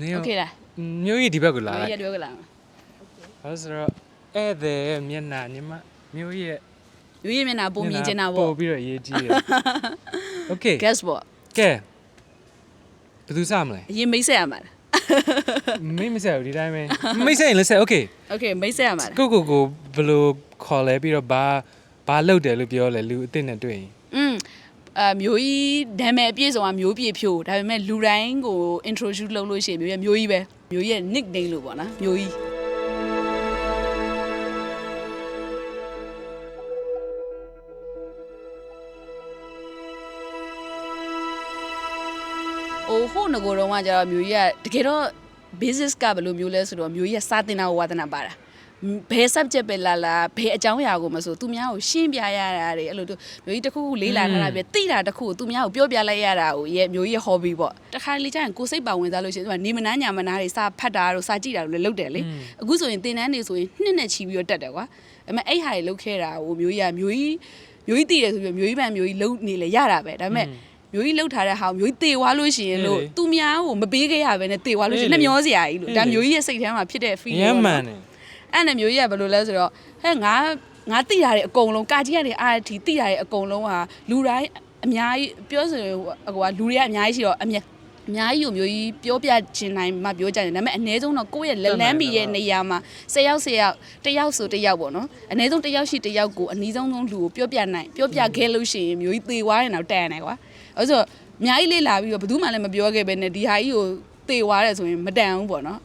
နင် โอเคလား မျိုးကြီးဒီဘက်ကိုလာ လာ လိုက် ရပြောကလား အဲဆိုတော့ဧည့်သည်ရဲ့မျက်နှာညီမမျိုးရဲ့ ရွေးမျက်နှာပုံမြင်ချင်တာ ပို့ ပေါ့ ပြီးတော့အရေးကြီးတယ် Okay guess ပေါ့ ကဲဘယ်သူစမလဲ အရင်မိတ်ဆက်ရမှာလား မိတ်မဆက်ဘူးဒီတိုင်းပဲမိတ်ဆက်ရင်လည်းဆက် Okay Okay မိတ်ဆက်ရမှာလား ကိုကိုကိုဘယ်လိုခေါ်လဲပြီးတော့ဘာဘာလုပ်တယ်လို့ပြောလဲလူအစ်စ်နဲ့တွေ့ရင် อืม အမျိုးကြီးနာမည်အပြည့်စုံကမျိုးပြည့်ဖြိုးဒါပေမဲ့လူတိုင်းကို introduce လုပ်လို့ရှိရင်မျိုးရဲ့မျိုးကြီးပဲမျိုးရဲ့ nickname လို့ပေါ့နော်မျိုးကြီးအိုဟိုငကိုတော့ကကျတော့မျိုးကြီးကတကယ်တော့ business ကဘယ်လိုမျိုးလဲဆိုတော့မျိုးကြီးကစာတင်တာကိုဝါသနာပါတာ ဘယ် subject ပဲလာလာဘယ်အကြောင်းအရာကိုမဆိုသူများကိုရှင်းပြရတာတွေအဲ့လိုတို့မျိုးကြီးတစ်ခုခုလေးလာထားတာပဲသိတာတစ်ခုကိုသူများကိုပြောပြလိုက်ရတာကိုရဲ့မျိုးကြီးရဲ့ hobby ပေါ့တခါလေကျရင်ကိုယ်စိတ်ပါဝင်စားလို့ရှိရင်သူကနေမနာညာမနာတွေစာဖတ်တာတို့စာကြည့်တာတို့လည်းလုပ်တယ်လေအခုဆိုရင်သင်တန်းတွေဆိုရင်နှစ်နဲ့ချီပြီးတော့တက်တယ်ကွာအဲ့မဲ့အဲ့ဟာတွေလုပ်ခဲ့တာကိုမျိုးကြီးကမျိုးကြီးမျိုးကြီးတည်တယ်ဆိုပြီးမျိုးကြီးပန်မျိုးကြီးလုံနေလေရတာပဲဒါပေမဲ့မျိုးကြီးလှုပ်ထားတဲ့ဟာကိုမျိုးကြီးတေသွားလို့ရှိရင်လို့သူများကိုမပေးခဲ့ရဘဲနဲ့တေသွားလို့ရှိရင်နှမျောစရာကြီးလို့ဒါမျိုးကြီးရဲ့စိတ်ထဲမှာဖြစ်တဲ့ feel ရမ်းမှန်တယ် အဲ့နဲ့မျိုးကြီးကဘယ်လိုလဲဆိုတော့ဟဲ့ငါငါတိတာတွေအကုန်လုံးကာကြီးကနေအားအထိတိတာတွေအကုန်လုံးဟာလူတိုင်းအများကြီးပြောဆိုရင်ဟိုကလူတွေကအများကြီးရှိတော့အများအများကြီးကိုမျိုးကြီးပြောပြချင်နိုင်မှပြောကြတယ်ဒါပေမဲ့အ ਨੇ ဆုံးတော့ကိုယ့်ရဲ့လက်လန်းမီရဲ့နေရာမှာ၁၀ယောက်၁၀ယောက်တစ်ယောက်ဆိုတစ်ယောက်ပေါ့နော်အ ਨੇ ဆုံးတစ်ယောက်ရှိတစ်ယောက်ကိုအနည်းဆုံးဆုံးလူကိုပြောပြနိုင်ပြောပြခဲ့လို့ရှိရင်မျိုးကြီးသေသွားတယ်တော့တန်တယ်ကွာအဲဆိုတော့အများကြီးလေးလာပြီးတော့ဘယ်သူမှလည်းမပြောခဲ့ပဲနဲ့ဒီဟာကြီးကိုသေသွားတယ်ဆိုရင်မတန်ဘူးပေါ့နော်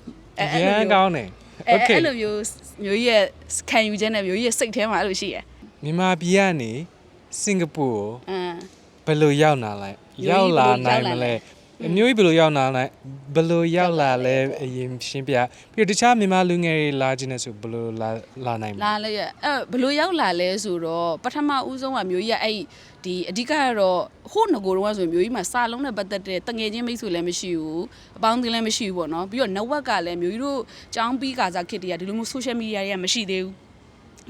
ရမ်းကောင်းတယ် အဲ Okay အဲ့လိုမျိုးမျိုးကြီးရဲ့ခံယူချက်နဲ့မျိုးကြီးရဲ့စိတ်ထဲမှာအဲ့လိုရှိရယ်မြန်မာပြည်ကနေစင်ကာပူကိုအမ်ဘယ်လိုရောက်လာလဲမျိုးကြီးရောက်လာဘယ်လိုနိုင်မလဲရောက် အမျိုးကြီးဘယ်လိုရောက်လာလဲဘယ်လိုရောက်လာလဲအရင်ရှင်းပြပြီးတော့တခြားမြန်မာလူငယ်တွေလာခြင်းနဲ့ဆိုဘယ်လိုလာလာနိုင်မလဲလာလေအဲ့ဘယ်လိုရောက်လာလဲဆိုတော့ပထမဦးဆုံးကမျိုးကြီးကအဲ့ဒီအဓိကကတော့ဟိုငကိုတော့ဆိုရင်မျိုးကြီးမှာစာလုံးနဲ့ပတ်သက်တဲ့တငယ်ချင်းမိတ်ဆွေလည်းမရှိဘူးအပေါင်းအသင်းလည်းမရှိဘူးပေါ့နော်ပြီးတော့ network ကလည်းမျိုးကြီးတို့ចောင်းပြီးကာစားခစ်တည်းကဒီလိုမျိုး social media တွေကမရှိသေးဘူး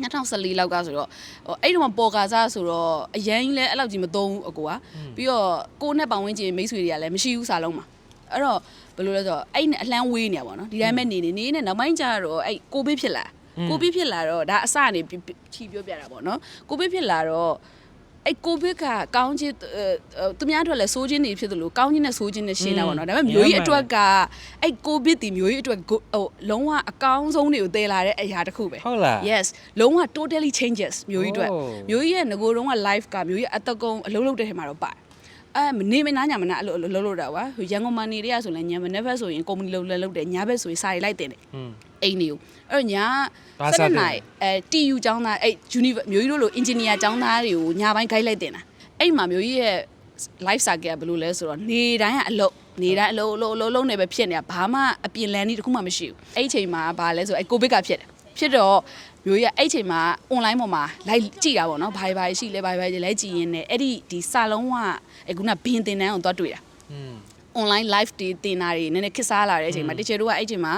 2014လောက်ကဆိုတော့ဟိုအဲ့ဒီမှာပေါ်ကာစားဆိုတော့အရင်ကြီးလဲအဲ့လောက်ကြီးမသုံးဘူးအကိုကပြီးတော့ကိုယ်နဲ့ပတ်ဝန်းကျင်မိတ်ဆွေတွေကလည်းမရှိဘူးစာလုံးမှာအဲ့တော့ဘယ်လိုလဲဆိုတော့အဲ့နဲ့အလန်းဝေးနေရပါတော့ဒီတိုင်းပဲနေနေနေနဲ့နောက်ပိုင်းကျတော့အဲ့ကိုဗစ်ဖြစ်လာကိုဗစ်ဖြစ်လာတော့ဒါအစကနေချီပြောပြတာပေါ့နော်ကိုဗစ်ဖြစ်လာတော့ အဲ့ကိုဗစ်ကကောင်းချင်းသူများအတွက်လည်းစိုးချင်းနေဖြစ်သလိုကောင်းချင်းနဲ့စိုးချင်းနဲ့ရှင်းတာပေါ့နော်ဒါပေမဲ့မျိုးကြီးအတွက်ကအဲ့ကိုဗစ်ဒီမျိုးကြီးအတွက်ဟိုလုံးဝအကောင်းဆုံးတွေကိုတည်လာတဲ့အရာတစ်ခုပဲဟုတ်လား yes လုံးဝ totally changes မျိုးကြီးအတွက် Oh. မျိုးကြီးရဲ့ငကိုတုံးက live ကမျိုးကြီးအသက်ကုန်းအလုံးလုံးတဲ့ထဲမှာတော့ပါတယ် အဲမနေမနာညာမနာအဲ့လိုအဲ့လိုလုံးလို့တာကွာဟိုရန်ကုန်မှာနေရဆိုလဲညမနေ့ဘက်ဆိုရင်ကုမ္ပဏီလုံးလဲလုံးတယ်ညဘက်ဆိုရင်စာရီလိုက်တင်တယ်อืมအိမ်တွေကိုအဲ့တော့ညာဘာစာတင်လဲ7နိုင်အဲ TU ကျောင်းသားအဲ့ universe မျိုးကြီးတို့လို engineer ကျောင်းသားတွေကိုညပိုင်း guide လိုက်တင်တာအဲ့မှာမျိုးကြီးရဲ့ life cycle ကဘယ်လိုလဲဆိုတော့နေတိုင်းကအလုပ်နေတိုင်းအလုပ်အလုပ်အလုပ်အလုပ်နေပဲဖြစ်နေတာဘာမှအပြင်လန်ကြီးတစ်ခုမှမရှိဘူးအဲ့ဒီအချိန်မှာဘာလဲဆိုအဲ့ကိုဗစ်ကဖြစ်တယ် ဖြစ်တော့မျိုးကြီးကအဲ့ဒီအချိန်မှာ online ပေါ်မှာလိုက်ကြည့်တာပေါ့နော်ဘာဘာရှိလဲဘာဘာလဲကြည့်ရင်းနဲ့အဲ့ဒီဒီစာလုံးကအဲ့ခုနဘင်းတင်တန်းကိုသွားတွေ့တာอืม online live တွေတင်တာတွေနည်းနည်းခက်စားလာတဲ့အချိန်မှာတချို့တို့ကအဲ့အချိန်မှာ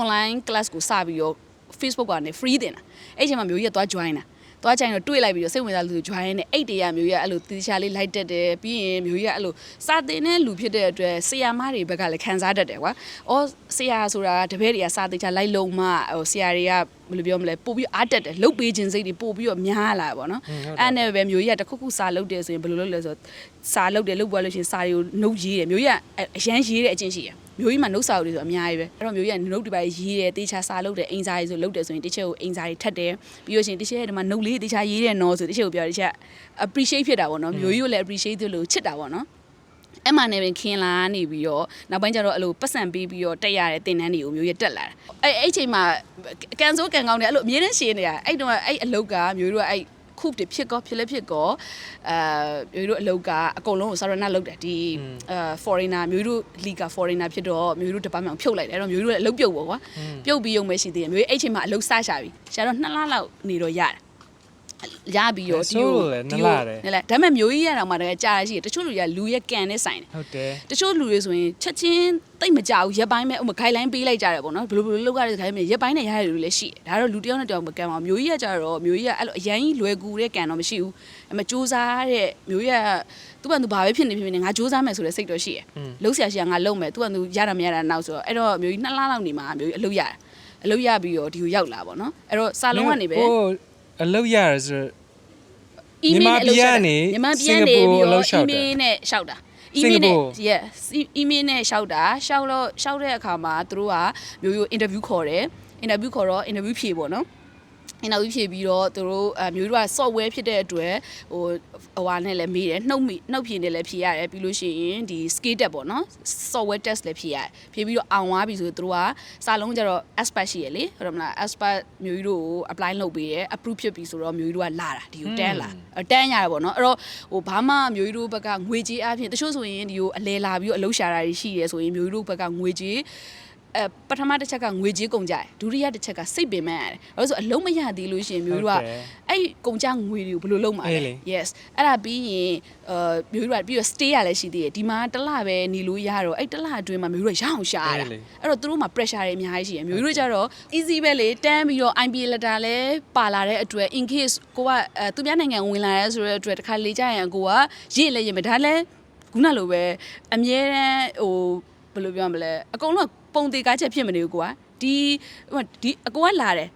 online class ကိုစပြီးတော့ Facebook ကနေ free တင်တာအဲ့အချိန်မှာမျိုးကြီးကသွား join တာ သွားကြရင်တော့တွေ့လိုက်ပြီးတော့စိတ်ဝင်စားလူတွေ join နေအဲ့တည်းကမျိုးကြီးကအဲ့လိုတီချာလေးလိုက်တက်တယ်ပြီးရင်မျိုးကြီးကအဲ့လိုစာတင်တဲ့လူဖြစ်တဲ့အတွက်ဆရာမတွေဘက်ကလည်းခံစားတတ်တယ်ကွာ။အော်ဆရာဆိုတာတပည့်တွေကစာတင်ချာလိုက်လုံးမှဟိုဆရာတွေကဘယ်လိုပြောမလဲပို့ပြီးအားတက်တယ်လုတ်ပေးခြင်းစိတ်တွေပို့ပြီးတော့များလာပါတော့။အဲ့နဲ့ပဲမျိုးကြီးကတစ်ခုခုစာလုတ်တယ်ဆိုရင်ဘယ်လိုလုပ်လဲဆိုတော့ စာလုတ်တယ်လုတ်ပွားလို့ရှိရင်စာတွေကိုနှုတ်ရေးတယ်မျိုးကြီးကအရန်ရေးတဲ့အချင်းရှိတယ်။မျိုးကြီးမှာနှုတ်စာအုပ်တွေဆိုအများကြီးပဲအဲ့တော့မျိုးကြီးကနှုတ်တွေပါရေးတယ်တေချာစာလုတ်တယ်အင်စာတွေဆိုလုတ်တယ်ဆိုရင်တစ်ချက်ကိုအင်စာတွေထပ်တယ်ပြီးလို့ရှိရင်တစ်ချက်ဒီမှာနှုတ်လေးတေချာရေးတယ်နော်ဆိုတစ်ချက်ကိုပြောတစ်ချက် appreciate ဖြစ်တာပေါ့နော်မျိုးကြီးကိုလည်း appreciate လို့ချစ်တာပေါ့နော်အဲ့မှနဲ့ပင်ခင်းလာနေပြီးတော့နောက်ပိုင်းကျတော့အဲ့လိုပတ်စံပေးပြီးတော့တက်ရတဲ့တင်တန်းတွေကိုမျိုးရတက်လာတာအဲ့အဲ့ချိန်မှာကန်ဆိုးကန်ကောင်းတယ်အဲ့လိုအမြဲတမ်းရှင်းနေတာအဲ့တော့အဲ့အလုတ်ကမျိုးတို့ကအဲ့ ခုတွေဖြစ်ကောဖြစ်လဲဖြစ်ကောအဲမျိုးတို့အလုတ်က အကုန်လုံးကိုဆာရနာလုတ်တယ်ဒီအဲ foreigner မျိုးတို့ league foreigner ဖြစ်တော့မျိုးတို့ department ကိုဖြုတ်လိုက်တယ်အဲ့တော့မျိုးတို့လည်းအလုတ်ပြုတ်ပေါ့ကွာပြုတ်ပြီးရုံပဲရှိသေးတယ်မျိုးအဲ့ချိန်မှာအလုတ်စရှာပြီရှာတော့2လလောက်နေတော့ရတယ် ရပြီးတော့ဆိုးလို့လည်းနှစ်လတယ်နဲ့လေဒါပေမဲ့မျိုးကြီးရတော့မှတကယ်ကြားရရှိတယ်တချို့လူတွေကလူရဲ့ကန်နဲ့ဆိုင်တယ်ဟုတ်တယ်တချို့လူတွေဆိုရင်ချက်ချင်းတိတ်မကြဘူးရက်ပိုင်းပဲဥပမာ guideline ပေးလိုက်ကြတယ်ပေါ့နော်ဘယ်လိုဘယ်လိုလုပ်ရတဲ့ guideline ရက်ပိုင်းနဲ့ရရတဲ့လူလည်းရှိတယ်ဒါတော့လူတစ်ယောက်နဲ့တစ်ယောက်မကန်ပါဘူးမျိုးကြီးကကြတော့မျိုးကြီးကအဲ့လိုအရန်ကြီးလွယ်ကူတဲ့ကန်တော့မရှိဘူးအမစူးစားတဲ့မျိုးကြီးကသူ့ဘာသူဘာပဲဖြစ်နေဖြစ်နေငါစူးစမ်းမယ်ဆိုတဲ့စိတ်တော့ရှိရယ်လုံးဆရာရှိကငါလုံးမယ်သူကသူရတာမရတာနောက်ဆိုတော့အဲ့တော့မျိုးကြီးနှစ်လလောက်နေမှာမျိုးကြီးအလုပ်ရတယ်အလုပ်ရပြီးတော့ဒီကိုရောက်လာပေါ့နော်အဲ့တော့စာလုံးကနေပဲကို အလုပ်ရတယ်ဆိုတော့ email မြန်မာပြည်ကနေမြန်မာပြည်ကနေစင်ကာပူပြီးအလုပ်တော့လျှောက်တာ email နဲ့လျှောက်တာစင် email ကာပူနဲ့ yes email နဲ့လျှောက်တာလျှောက်တော့လျှောက်တဲ့အခါမှာသူတို့ကမျိုးရိုး interview ခေါ်တယ် interview ခေါ်တော့ interview ဖြေပေါ့နော် interview ဖြေပြီးတော့သူတို့အမျိုးတို့က software ဖြစ်တဲ့အတွက်ဟိုဟိုဟာနဲ့လည်းမေးတယ်နှုတ်မိနှုတ်ဖြေနဲ့လည်းဖြေရတယ်ပြီးလို့ရှိရင်ဒီ skill test ပေါ့နော် software test လည်းဖြေရတယ်ဖြေပြီးတော့အောင်သွားပြီဆိုသူတို့ကစာလုံးကျတော့ expert ရှိရလေဟုတ်တယ်မလား expert မျိုးတို့ကို apply လုပ်ပေးတယ် approve ဖြစ်ပြီဆိုတော့မျိုးတို့ကလာတာဒီကိုတန်းလာအဲ့တန်းရတယ်ပေါ့နော်အဲ့တော့ဟိုဘာမှမျိုးတို့ဘက်ကငွေကြေးအပြင်တချို့ဆိုရင်ဒီကိုအလဲလာပြီးတော့အလုပ်ရှာတာတွေရှိတယ်ဆိုရင်မျိုးတို့ဘက်ကငွေကြေး အဲပထမတစ်ချက်ကငွေကြေးကုန်ကြတယ်ဒုတိယတစ်ချက်ကစိတ်ပင်ပန်းရတယ်ဘာလို့လဲဆိုအလုံးမရသေးလို့ရှိရင်မျိုးတို့ကဟုတ်တယ်အဲ့ကုန်ကြငွေတွေကိုဘယ်လိုလုပ်မှာအေးလဲလေ yes အဲ့ဒါပြီးရင်အဲမျိုးတို့ကပြီးတော့ stay ရလည်းရှိသေးတယ်ဒီမှာတစ်လပဲနေလို့ရတော့အဲ့တစ်လအတွင်းမှာမျိုးတို့ကရအောင်ရှာရတာအေးလေအဲ့တော့သူတို့မှာ pressure တွေအများကြီးရှိတယ်မျိုးတို့ကြတော့ easy ပဲလေတန်းပြီးတော့ IPA letter လည်းပါလာတဲ့အတွက် in case ကိုကအဲသူများနိုင်ငံဝင်လာရဲဆိုတဲ့အတွက်တစ်ခါလေကြရင်ကိုကရေးလည်းရေးမယ်ဒါလည်းခုနလိုပဲအမြဲတမ်းဟိုဘယ်လိုပြောရမလဲအကုန်လုံးက ပုံသေးကားချက်ဖြစ်မနေဘူးကွာဒီဟိုဒီအကိုကလာတယ်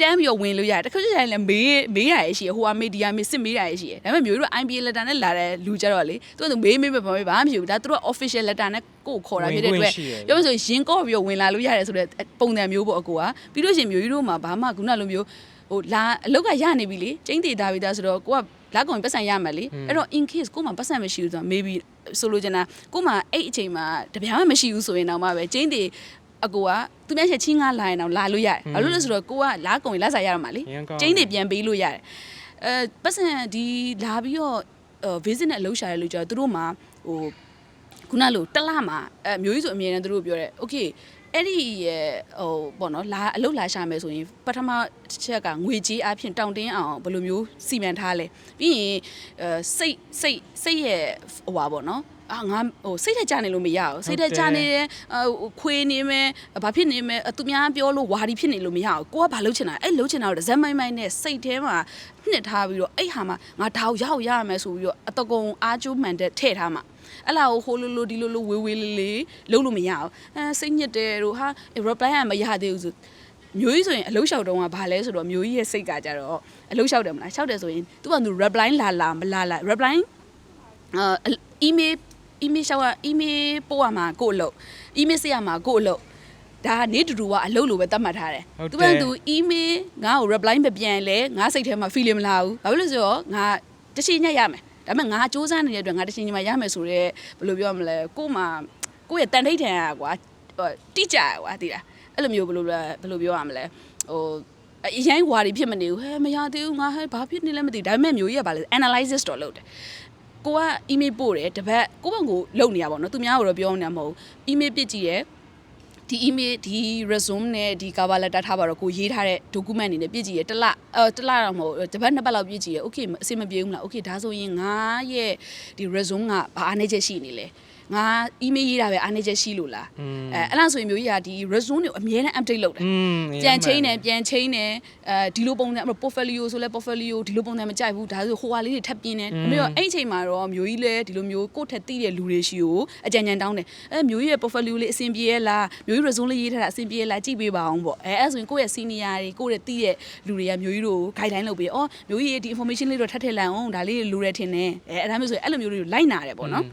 တန်းပြီးတော့ဝင်လို့ရတယ်တခါကျရင်လည်းမေးမေးရရရှိရဟိုကမေဒီယာမေးစစ်မေးရရရှိရဒါပေမဲ့မျိုးတို့ IPA letter နဲ့လာတဲ့လူကြတော့လေသူကသူမေးမေးပဲဘာမှဘာမှမဖြစ်ဘူးဒါသူတို့ official letter နဲ့ကိုယ်ခေါ်တာဖြစ်တဲ့အတွက်ဝင်ခွင့်ရှိတယ်ပြောမဆိုရင်ကော့ပြီးတော့ဝင်လာလို့ရတယ်ဆိုတော့ပုံစံမျိုးပေါ့အကိုကပြီးလို့ရှိရင်မျိုးကြီးတို့မှာဘာမှခုနလိုမျိုးဟိုလာအလုတ်ကရနေပြီလေကျင်းသေးတာပြီသားဆိုတော့ကိုက လက်ကုန်ပတ်စံရမယ်လေအဲ့တော့ in case ကိုမှပတ်စံမရှိဘူးဆိုတော့ maybe ဆိုလိုချင်တာကိုမှအဲ့အချိန်မှာတပြားမှမရှိဘူးဆိုရင်တော့မှပဲကျင်းတွေအကိုကသူများချက်ချင်းငါလာရင်တော့လာလို့ရတယ်ဘာလို့လဲဆိုတော့ကိုကလာကုန်လက်စားရတော့မှာလေကျင်းတွေပြန်ပေးလို့ရတယ်အဲပတ်စံဒီလာပြီးတော့ visit နဲ့အလုပ်ရှာရလို့ကြာသူတို့မှဟိုခုနလိုတစ်လမှာအဲမျိုးကြီးဆိုအမြဲတမ်းသူတို့ပြောတယ် okay အဲ့ဒီရဲ့ဟိုပေါ့နော်လာအလုတ်လာရှာမယ်ဆိုရင်ပထမတစ်ချက်ကငွေကြေးအပြင်တောင်းတင်းအောင်ဘယ်လိုမျိုးစီမံထားလဲပြီးရင်အဲစိတ်စိတ်စိတ်ရဲ့ဟိုပါပေါ့နော်အာငါဟိုစိတ်ထက်ကြနေလို့မရဘူးစိတ်ထက်ကြနေတယ်ဟိုခွေးနေမယ်ဘာဖြစ်နေမယ်သူများပြောလို့ဝါဒီဖြစ်နေလို့မရဘူးကိုကဘာလုပ်ချင်တာအဲ့လုပ်ချင်တာတော့ဇက်မိုင်းမိုင်းနဲ့စိတ်ထဲမှာနှစ်ထားပြီးတော့အဲ့ဟာမှာငါဒါကိုရောက်ရရမယ်ဆိုပြီးတော့အတကုံအားကျိုးမှန်တဲ့ထည့်ထားမှာ အဲ့လာကိုဟိုလိုလိုဒီလိုလိုဝေးဝေးလေးလေးလုံးလို့မရအောင်အဲစိတ်ညစ်တယ်တို့ဟာ reply ကမရသေးဘူးဆိုမျိုးကြီးဆိုရင်အလုံးလျှောက်တုံးကဘာလဲဆိုတော့မျိုးကြီးရဲ့စိတ်ကကြတော့အလုံးလျှောက်တယ်မလားလျှောက်တယ်ဆိုရင်သူကသူ reply လာလာမလာလာ reply အာ email email လျှောက်ရ email ပို့ရမှာကို့အလုပ် email ဆက်ရမှာကို့အလုပ်ဒါကနေတူတူကအလုပ်လိုပဲသတ်မှတ်ထားတယ်ဟုတ်သူတယ်ကသူ email ငါ့ကို reply မပြန်လဲငါစိတ်ထဲမှာ feeling မလာဘူးဘာဖြစ်လို့လဲဆိုတော့ငါတရှိညက်ရမယ် ဒါပေမဲ့ငါစူးစမ်းနေတဲ့အတွက်ငါတရှိညက်မှာရမယ်ဆိုတော့ဘယ်လိုပြောရမလဲကို့မှာကိုယ့်ရဲ့တန်ထိတ်ထန်ရကွာဟိုတိကျရကွာသိလားအဲ့လိုမျိုးဘယ်လိုလဲဘယ်လိုပြောရမလဲဟိုအရင်ဝါဒီဖြစ်မနေဘူးဟဲမရသေးဘူးငါဟဲဘာဖြစ်နေလဲမသိဘူးဒါပေမဲ့မျိုးကြီးကဘာလဲ analysis တော့လုပ်တယ်ကိုက email ပို့တယ်တပတ်ကိုယ့်ဘက်ကိုလုံနေရပါတော့သူများကတော့ပြောနေတာမဟုတ်ဘူး email ပြစ်ကြည့်ရဲ ဒီ email ဒီ resume နဲ့ဒီ cover letter ထားပါတော့ကိုရေးထားတဲ့ document အနေနဲ့ပြစ်ကြည့်ရဲတစ်လအဲတစ်လတော့မဟုတ်ဘူးတပတ်နှစ်ပတ်လောက်ပြစ်ကြည့်ရဲ okay အဆင်မပြေဘူးမလား okay ဒါဆိုရင်ငါရဲ့ဒီ resume ကဘာအားနည်းချက်ရှိနေလဲ ငါ email ရေးတာပဲအားနည်းချက်ရှိလို့လားအဲအဲ့လားဆိုရင်မျိုးကြီးကဒီ resume ကိုအမြဲတမ်း update လုပ်တယ်อืมပြန်ချင်းတယ်ပြန်ချင်းတယ်အဲဒီလိုပုံစံ portfolio ဆိုလဲ portfolio ဒီလိုပုံစံမကြိုက်ဘူးဒါဆိုဟိုဟာလေးတွေထပ်ပြင်းတယ်အမေရောအဲ့ဒီအချိန်မှာတော့မျိုးကြီးလဲဒီလိုမျိုးကိုယ့်ထက်သိတဲ့လူတွေရှိကိုအကြံဉာဏ်တောင်းတယ်အဲမျိုးကြီးရဲ့ portfolio လေးအဆင်ပြေရဲ့လားမျိုးကြီး resume လေးရေးထားတာအဆင်ပြေရဲ့လားကြည့်ပေးပါအောင်ပေါ့အဲအဲ့ဆိုရင်ကိုယ့်ရဲ့ senior တွေကိုယ့်ရဲ့သိတဲ့လူတွေကမျိုးကြီးတို့ guideline လုပ်ပေးအော်မျိုးကြီးရဲ့ဒီ information လေးတော့ထပ်ထည့်လိုက်အောင်ဒါလေးတွေလိုရထင်တယ်အဲအဲ့ဒါမျိုးဆိုရင်အဲ့လိုမျိုးတွေကိုလိုက်နာတယ်ပေါ့နော်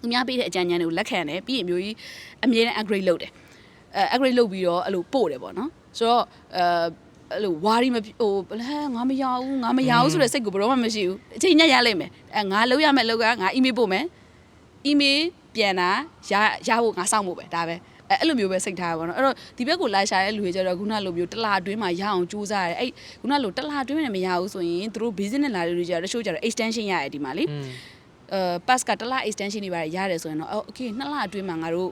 သူများပေးတဲ့အကြံဉာဏ်တွေကိုလက်ခံတယ်ပြီးရင်မျိုးကြီးအမြဲတမ်း upgrade လုပ်တယ်အဲ upgrade လုပ်ပြီးတော့အဲ့လိုပို့တယ်ပေါ့နော်ဆိုတော့အဲအဲ့လိုဝါရီမဖြစ်ဟိုဘလဲငါမရဘူးငါမရဘူးဆိုတဲ့စိတ်ကိုဘယ်တော့မှမရှိဘူးအချိန်ညက်ရလိမ့်မယ်အဲငါလုပ်ရမယ့်လောက်ကငါ email ပို့မယ် email ပြန်တာရရဖို့ငါစောင့်ဖို့ပဲဒါပဲအဲအဲ့လိုမျိုးပဲစိတ်ထားရပါတော့အဲ့တော့ဒီဘက်ကိုလာရှာတဲ့လူတွေကြတော့ခုနလိုမျိုးတစ်လားအတွင်းမှာရအောင်ကြိုးစားရတယ်အဲ့ခုနလိုတစ်လားအတွင်းနဲ့မရဘူးဆိုရင်သူတို့ business လာတဲ့လူတွေကြတော့တချို့ကြတော့ extension ရတယ်ဒီမှာလေอืมအဲ pass ကတစ်လ extension တွေပါတယ်ရတယ်ဆိုရင်တော့အော် okay နှစ်လအတွင်းမှာငါတို့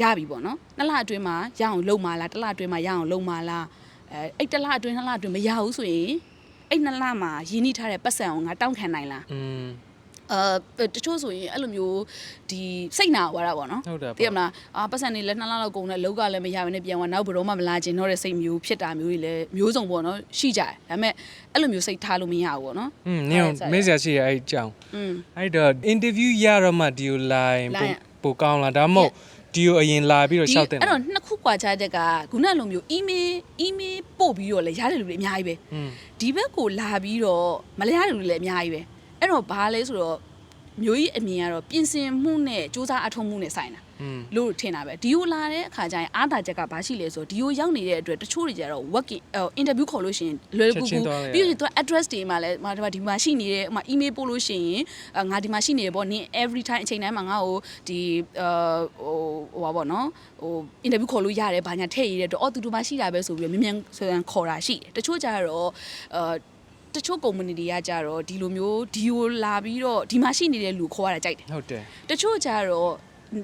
ရပြီပေါ့နော်နှစ်လအတွင်းမှာရအောင်လုံမာလားတစ်လအတွင်းမှာရအောင်လုံမာလားအဲအဲ့တစ်လအတွင်းနှစ်လအတွင်းမရဘူးဆိုရင်အဲ့နှစ်လမှာရင်းနှီးထားတဲ့ပတ်စံကိုငါတောင်းခံနိုင်လားอืม အဲတချို့ဆိုရင်အဲ့လိုမျိုးဒီစိတ်နာသွားတာပေါ့နော် ဟုတ်တယ်ပေါ့ သိရမလားအာပတ်စံနေလဲနှစ်လလောက်ကုန်တယ်လောက်ကလည်းမရဘဲနဲ့ပြန်သွားနောက်ဘယ်တော့မှမလာခြင်းတော့တဲ့စိတ်မျိုးဖြစ်တာမျိုးတွေလည်းမျိုးစုံပေါ့နော်ရှိကြတယ်ဒါပေမဲ့အဲ့လိုမျိုးစိတ်ထားလို့မရဘူးပေါ့နော် อืมနင်မေးစရာရှိရအဲ့အကြောင်း อืม အဲ့တော့ interview ရတော့မှဒီကို line လိုင်း ပိုကောင်းလားဒါမှမဟုတ်ဒီကိုအရင်လာပြီးတော့ရှောက်တယ် အဲ့တော့နှစ်ခုကွာခြားချက်ကခုနလိုမျိုး email email ပို့ပြီးတော့လည်းရတယ်လူတွေအများကြီးပဲ อืม ဒီဘက်ကိုလာပြီးတော့မလဲရတယ်လူတွေလည်းအများကြီးပဲ အဲ့တော့ဘာလဲဆိုတော့မျိုးကြီးအမြင်ကတော့ပြင်ဆင်မှုနဲ့စူးစမ်းအထောက်မှုနဲ့ဆိုင်တာอืมလို့ထင်တာပဲဒီကိုလာတဲ့အခါကျရင်အားသာချက်ကဘာရှိလဲဆိုတော့ဒီကိုရောက်နေတဲ့အတွက်တချို့တွေကျတော့ working interview ခေါ်လို့ရှိရင်လွယ်ကူကူပြီးရင်သူက address တွေမှာလဲဒီမှာဒီမှာရှိနေတဲ့ဟို email ပို့လို့ရှိရင်ငါဒီမှာရှိနေတယ်ပေါ့နင် every time အချိန်တိုင်းမှာငါ့ကိုဒီဟိုဟိုပါပေါ့နော်ဟို interview ခေါ်လို့ရတယ်ဘာညာထည့်ရတဲ့တော့အော်သူတို့မှရှိတာပဲဆိုပြီးမြန်မြန်ဆိုရင်ခေါ်တာရှိတယ်တချို့ကျတော့အာ တချို့ community တွေကကြတော့ဒီလိုမျိုးဒီကိုလာပြီးတော့ဒီမှာရှိနေတဲ့လူခေါ်ရတာကြိုက်တယ်ဟုတ်တယ်တချို့ကြတော့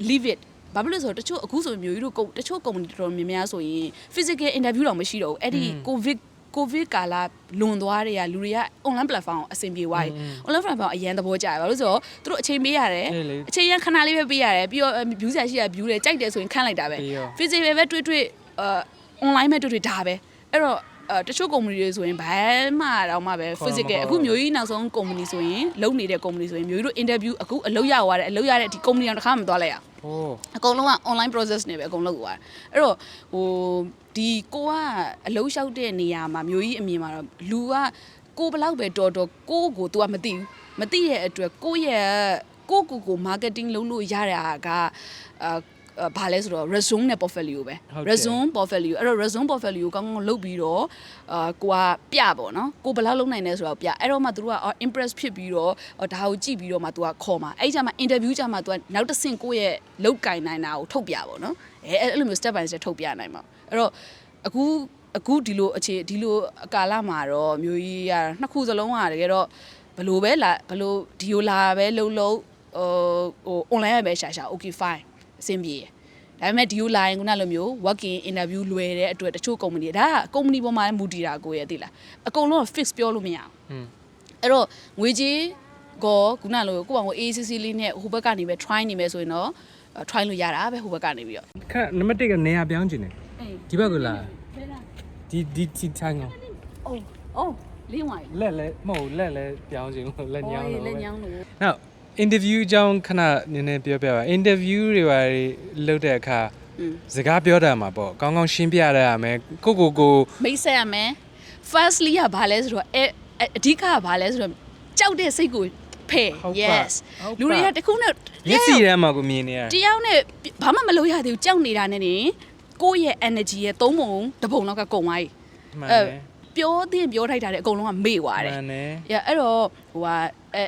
leave it ဘာဖြစ်လို့လဲဆိုတော့တချို့အခုဆိုမျိုးကြီးတို့ကုန်တချို့ community တော်တော်များများဆိုရင် physical interview တော့မရှိတော့ဘူးအဲ့ဒီ covid covid ကာလလွန်သွားတွေကလူတွေက online platform ကိုအဆင်ပြေသွားပြီ online platform အရန်သဘောကျတယ်ဘာလို့လဲဆိုတော့သူတို့အချိန်ပေးရတယ်အေးလေအချိန်ရခဏလေးပဲပေးရတယ်ပြီးတော့ view ဆရာရှိရ view တယ်ကြိုက်တယ်ဆိုရင်ခန့်လိုက်တာပဲပြီးရော physical ပဲတွေ့တွေ့အာ online ပဲတွေ့တွေ့ဒါပဲအဲ့တော့ အဲတချို့ company တွေဆိုရင်ဘာမှတော့မှပဲခေါ်တော့ physical မခေါ်အခုမျိုးကြီးနောက်ဆုံး company ဆိုရင်လုံနေတဲ့ company ဆိုရင်မျိုးကြီးတို့ interview အခုအလုပ်ရသွားတယ်အလုပ်ရတဲ့ဒီ company တော့တစ်ခါမှမသွားလိုက်ရအောင်ဟိုးအကုန်လုံးက online process နဲ့ပဲအကုန်လုပ်သွားတယ်အဲ့တော့ဟိုဒီကိုကအလုံးလျှောက်တဲ့နေရာမှာမျိုးကြီးအမြင်မှာတော့လူကကိုဘလောက်ပဲတော်တော်ကိုကို तू ကမသိဘူးမသိရဲ့အတွက်ကိုရဲ့ကိုကိုကို marketing လုပ်လို့ရတာကအာအာ ဘာလဲဆိုတော့ resume နဲ့ portfolio ပဲဟုတ်တယ် resume portfolio အဲ့တော့ resume portfolio ကောင်းကောင်းလုပ်ပြီးတော့အာကိုကပြပေါ့နော်ကိုဘယ်လောက်လုပ်နိုင်လဲဆိုတော့ပြအဲ့တော့မှသူတို့ကအော် impress ဖြစ်ပြီးတော့အော်ဒါကိုကြည့်ပြီးတော့မှသူကခေါ်မှာအဲ့ကြမှာ interview ကြမှာသူကနောက်တစ်ဆင့်ကိုယ့်ရဲ့လောက်ကင်နိုင်တာကိုထုတ်ပြပေါ့နော်အဲအဲ့လိုမျိုး step by step ထုတ်ပြနိုင်မှာအဲ့တော့အခုအခုဒီလိုအခြေဒီလိုကာလမှာတော့မျိုးကြီးရနှစ်ခုစလုံးကတကယ်တော့ဘလို့ပဲလာဘလို့ဒီလိုလာပဲလှုပ်လှုပ်ဟိုဟို online ပဲရှာရှာ okay fine အဆင်ပြေတယ်ဒါပေမဲ့ဒီလိုလာရင်ခုနလိုမျိုး working interview လွယ်တဲ့အတွက်တချို့ company ဒါက company ပေါ်မှာမူတည်တာကိုရဲ့သိလားအကုန်လုံး fix ပြောလို့မရအောင်อืมအဲ့တော့ငွေကြေးကောခုနလိုကိုယ့်ဘာကို ACC လေးနဲ့ဟိုဘက်ကနေပဲ try နေမယ်ဆိုရင်တော့ try လို့ရတာပဲဟိုဘက်ကနေပြီးတော့ခဏနံပါတ်1ကနေရာပြောင်းခြင်းတယ်အေးဒီဘက်ကိုလာလဲလားဒီဒီဒီထိုင်ကောအိုးအိုးလင်းဝိုင်းလက်လက်မဟုတ်လက်လက်ပြောင်းခြင်းကိုလက်ညောင်းလို့လက်ညောင်းလို့နောက် interview အကြောင်းခဏနည်းနည်းပြောပြပါ interview တွေပါလုပ်တဲ့အခါอืมစကားပြောတတ်မှာပေါ့ကောင်းကောင်းရှင်းပြရရမယ်ကိုကိုကိုမိတ်ဆက်ရမယ် firstly ကဘာလဲဆိုတော့အဲအဓိကကဘာလဲဆိုတော့ကြောက်တဲ့စိတ်ကိုဖယ်ဟုတ်ပါ yes ဟုတ်ပါလူတွေကတခုနဲ့မျက်စိထဲမှာကိုမြင်နေရတယောက်နဲ့ဘာမှမလုပ်ရသေးဘူးကြောက်နေတာနဲ့နေကိုယ့်ရဲ့ energy ရဲ့သုံးပုံတစ်ပုံလောက်ကကုန်သွားပြီမှန်အဲတယ်ပြောသင့်ပြောထိုက်တာလည်းအကုန်လုံးကမေ့သွားတယ်မှန်တယ်။ရအဲ့တော့ဟိုဟာအဲ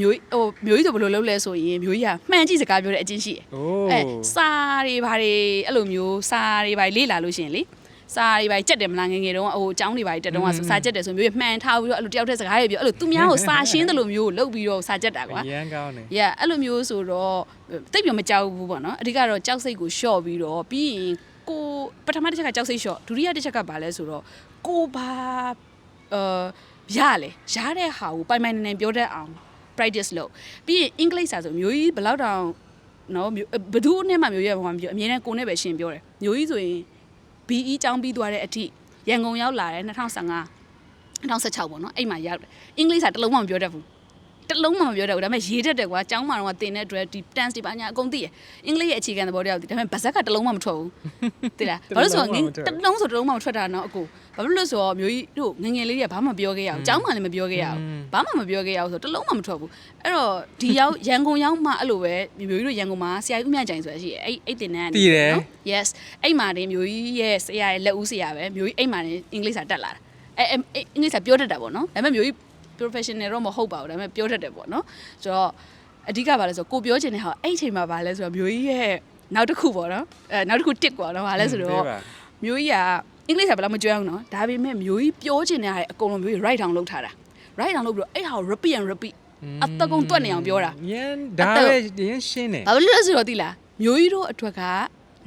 မျိုးဟိုမျိုးကြီးဆိုဘယ်လိုလုပ်လဲဆိုရင်မျိုးကြီးကမှန်ကြည့်စကားပြောတဲ့အချင်းရှိတယ်โอ้။အဲစာတွေဘာတွေအဲ့လိုမျိုးစာတွေဘာတွေလေ့လာလို့ရှိရင်လေစာတွေဘာတွေကြက်တယ်မလားငယ်ငယ်တုန်းကဟိုအကြောင်းတွေဘာတွေတက်တုန်းကဆိုစာကြက်တယ်ဆိုမျိုးကြီးမှန်ထားပြီးတော့အဲ့လိုတယောက်တည်းစကားတွေပြောအဲ့လိုသူများကိုစာရှင်းတယ်လို့မျိုးလုပ်ပြီးတော့စာကြက်တာကွာရန်ကောင်းတယ်။ yeah အဲ့လိုမျိုးဆိုတော့တိတ်ပြောမကြောက်ဘူးပေါ့နော်။အဓိကတော့ကြောက်စိတ်ကိုလျှော့ပြီးတော့ပြီးရင်ကိုပထမတစ်ချက်ကကြောက်စိတ်လျှော့ဒုတိယတစ်ချက်ကဘာလဲဆိုတော့ကိုဘာအာရလေရတဲ့ဟာကိုပိုင်ပိုင်နိုင်နိုင်ပြောတတ်အောင် practice လုပ်ပြီးရင်အင်္ဂလိပ်စာဆိုမျိုးကြီးဘယ်လောက်တောင်နော်မျိုးဘယ်သူနဲ့မှမျိုးရမှာမပြောအမြဲတမ်းကိုနဲ့ပဲရှင်ပြောတယ်မျိုးကြီးဆိုရင် BE ចောင်းပြီးသွားတဲ့အထိရန်ကုန်ရောက်လာတယ်2015 2016ပေါ့နော်အဲ့မှာရောက်တယ်အင်္ဂလိပ်စာတစ်လုံးမှမပြောတတ်ဘူး တစ်လုံးမှမပြောတတ်ဘူးဒါပေမဲ့ရေးတတ်တယ်ကွာចောင်းမှာတော့တင်တဲ့အတွက်ဒီ tense တွေပါညာအကုန်သိရအင်္ဂလိပ်ရဲ့အခြေခံသဘောတရားကိုသိဒါပေမဲ့ဗဇက်ကတစ်လုံးမှမထွက်ဘူးသိလားဘာလို့လဲဆိုတော့ငင်းတစ်လုံးဆိုတစ်လုံးမှမထွက်တာနော်အကိုဘာလို့လဲဆိုတော့မျိုးကြီးတို့ငယ်ငယ်လေးတွေကဘာမှမပြောခဲ့ရအောင်ចောင်းမှလည်းမပြောခဲ့ရအောင်ဘာမှမပြောခဲ့ရအောင်ဆိုတော့တစ်လုံးမှမထွက်ဘူးအဲ့တော့ဒီရောက်ရန်ကုန်ရောက်မှအဲ့လိုပဲမျိုးကြီးတို့ရန်ကုန်မှာဆရာကြီးဦးမြကြိုင်ဆိုတာရှိတယ်အဲ့အဲ့တင်တဲ့ကနေတည်တယ် yes အဲ့မှာနေမျိုးကြီးရဲ့ဆရာရဲ့လက်ဦးဆရာပဲမျိုးကြီးအဲ့မှာနေအင်္ဂလိပ်စာတက်လာတာအဲအဲအဲအင်္ဂလိပ်စာပြောတတ်တာပေါ့နော်ဒါပေမဲ့မျိုးကြီး professional တော့မဟုတ်ပါဘူးဒါပေမဲ့ပြောတတ်တယ်ပေါ့နော်ဆိုတော့အဓိကပါလဲဆိုတော့ကိုပြောချင်တဲ့ဟာအဲ့အချိန်မှာပါလဲဆိုတော့မျိုးကြီးရဲ့နောက်တစ်ခုပေါ့နော်အဲနောက်တစ်ခုတစ်ပေါ့နော်ပါလဲဆိုတော့မျိုးကြီးကအင်္ဂလိပ်စာဘယ်လောက်မကျွမ်းဘူးနော်ဒါပေမဲ့မျိုးကြီးပြောချင်တဲ့ဟာအကုန်လုံးမျိုးကြီး write down လုပ်ထားတာ write down လုပ်ပြီးတော့အဲ့ဟာကို repeat and repeat အတကုံတွက်နေအောင်ပြောတာရန်ဒါပဲရန်ရှင်းတယ်ဘာလို့လဲဆိုတော့သိလားမျိုးကြီးတို့အတွက်က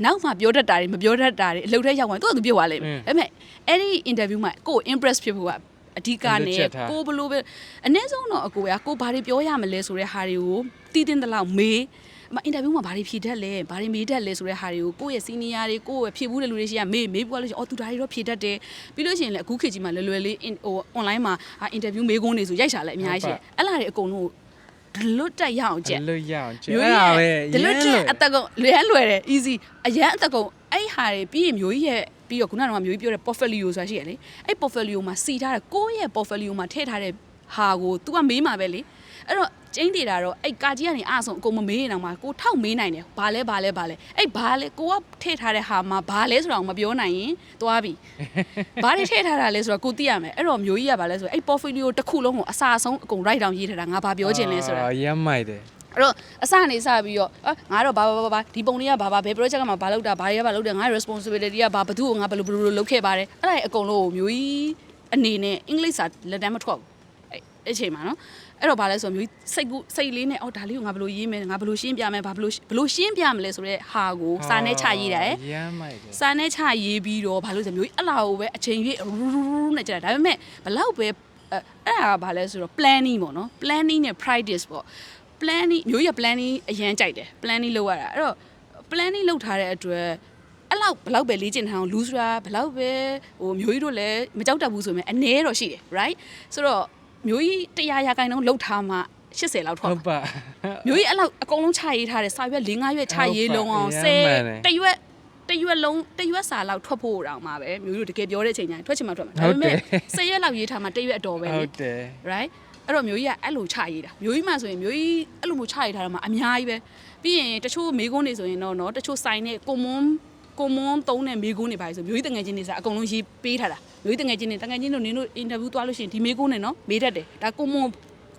နောက်မှပြောတတ်တာတွေမပြောတတ်တာတွေအလုပ်ထဲရောက်သွားသူကသူပြောသွားလိမ့်မယ်ဒါပေမဲ့အဲ့ဒီ interview မှာကိုယ် impress ဖြစ်ဖို့က အအဓိကလွနဲ့တ်ချက်ထားကိုဘလို့ပဲအနည်းဆုံးတော့အကိုကကိုဘာတွေပြောရမလဲဆိုတဲ့ဟာတွေကိုတည်တင်တဲ့လောက်မေးမအင်တာဗျူးမှာဘာတွေဖြေတတ်လဲဘာတွေမေးတတ်လဲဆိုတဲ့ဟာတွေကိုကိုယ့်ရဲ့စီနီယာတွေကိုယ့်ရဲ့ဖြေဘူးတဲ့လူတွေရှိရမေးမေးပြီးသွားလို့ရှိရင်အော်သူဒါတွေတော့ဖြေတတ်တယ်ပြီးလို့ရှိရင်လည်းအခုခေတ်ကြီးမှာလွယ်လွယ်လေး in- ဟို online မှာအင်တာဗျူးမေးခွန်းတွေဆိုရိုက်ရှာလဲအများကြီးရှိတယ်အဲ့လားတွေအကုန်လုံးဒလွတ်တက်ရအောင်ကြက်လွတ်ရအောင်ကျမျိုးအဲ့ကြီးဒါပဲရဲ့ဒီလိုတက်အတကုံလွယ်လွယ်တယ် easy အရန်အတကုံအဲ့ဟာတွေပြီးရင်မျိုးကြီးရဲ့ ပြီးတော့ခုနကမျိုးကြီးပြောတဲ့ portfolio ဆိုတာရှိရလေအဲ့ portfolio မှာစီထားတဲ့ကိုယ့်ရဲ့ portfolio မှာထည့်ထားတဲ့ဟာကို तू ကမေးမှာပဲလေအဲ့တော့ကျင်းနေတာတော့အဲ့ကာကြီးကနေအားဆုံးအကုန်မမေးရင်တော့မှကိုထောက်မေးနိုင်တယ်ဘာလဲဘာလဲဘာလဲအဲ့ဘာလဲကိုကထည့်ထားတဲ့ဟာမှာဘာလဲဆိုတာကိုမပြောနိုင်ရင်သွားပြီဘာတွေထည့်ထားတာလဲဆိုတော့ကိုသိရမယ်အဲ့တော့မျိုးကြီးကဘာလဲဆိုတော့အဲ့ portfolio တစ်ခုလုံးကိုအစားဆုံးအကုန် write down ရေးထားတာငါဘာပြောချင်လဲဆိုတာအာရမ်းမိုက်တယ် အဲ့တော့အစနေစပြီးတော့အာငါတော့ဘာဘာဘာဘာဒီပုံလေးကဘာဘာဘယ် project ကမှဘာလုပ်တာဘာတွေကဘာလုပ်တယ်ငါ responsibility ကဘာဘသူ့ကိုငါဘယ်လိုဘယ်လိုလုပ်ခဲ့ပါတယ်အဲ့ဒါတွေအကုန်လုံးကိုမျိုးကြီးအနေနဲ့အင်္ဂလိပ်စာလက်တမ်းမထွက်ဘူးအဲ့အဲ့ချိန်မှာနော်အဲ့တော့ဘာလဲဆိုတော့မျိုးကြီးစိတ်ကူစိတ်လေးနဲ့အော်ဒါလေးကိုငါဘယ်လိုရေးမယ်ငါဘယ်လိုရှင်းပြမယ်ဘာဘယ်လိုဘယ်လိုရှင်းပြမလဲဆိုတဲ့ဟာကိုစာနဲ့ချရေးတယ်ရမ်းမိုက်တယ်စာနဲ့ချရေးပြီးတော့ဘာလို့ဆိုမျိုးကြီးအလားကိုပဲအချိန်ရွေးရူရူရူနဲ့ကြတာဒါပေမဲ့ဘလောက်ပဲအဲ့အဲ့ဒါကဘာလဲဆိုတော့ planning ပေါ့နော် planning နဲ့ practice ပေါ့ planning မျိုးရ planning အရန်ကြိုက်တယ် planning လုပ်ရတာအဲ့တော့ planning လုပ်ထားတဲ့အတွက်အဲ့လောက်ဘလောက်ပဲလေ့ကျင့်ထားအောင် loose ရာဘလောက်ပဲဟိုမျိုးကြီးတို့လည်းမကြောက်တတ်ဘူးဆိုရင်အနည်းတော့ရှိတယ် right ဆိုတော့မျိုးကြီး100ရာခိုင်နှုန်းလှုပ်ထားမှ80လောက်ထွက်ဟုမှာတ်ပါမျိုးကြီးအဲ့လောက်အကုန်လုံးချရေးထားတယ်စာရွက်၄၅ရွက်ချရေးလုံးအောင်ဟုတ်ဆပါယ်အရင်မှန်တယ်တရွက်တရွက်လုံးတရွက်စာလောက်ထွက်ဖို့တောင်မှာပဲမျိုးကြီးတို့တကယ်ပြောတဲ့အချိန်ကျရင်ထွက်ချင်မှထွက်မှာဟုတ်တယ်ဆယ်ရွက်လောက်ရေးထားမှတရွက်အတော်ပဲဟုလေတ်တယ် right အဲ့တော့မျိုးကြီးကအဲ့လိုချရေးတာမျိုးကြီးမှဆိုရင်မျိုးကြီးအဲ့လိုမျိုးချရေးထားတာမှအများကြီးပဲပြီးရင်တချို့မေကွန်းတွေဆိုရင်တော့နော်တချို့ဆိုင်နဲ့ကွန်မွန်ကွန်မွန်သုံးတဲ့မေကွန်းတွေပါလေဆိုမျိုးကြီးတငယ်ချင်းတွေစာအကုန်လုံးရေးပေးထားတာမျိုးကြီးတငယ်ချင်းတွေတငယ်ချင်းတို့နင်တို့အင်တာဗျူးသွားလို့ရှိရင်ဒီမေကွန်းနဲ့နော်မေးတတ်တယ်ဒါကွန်မွန်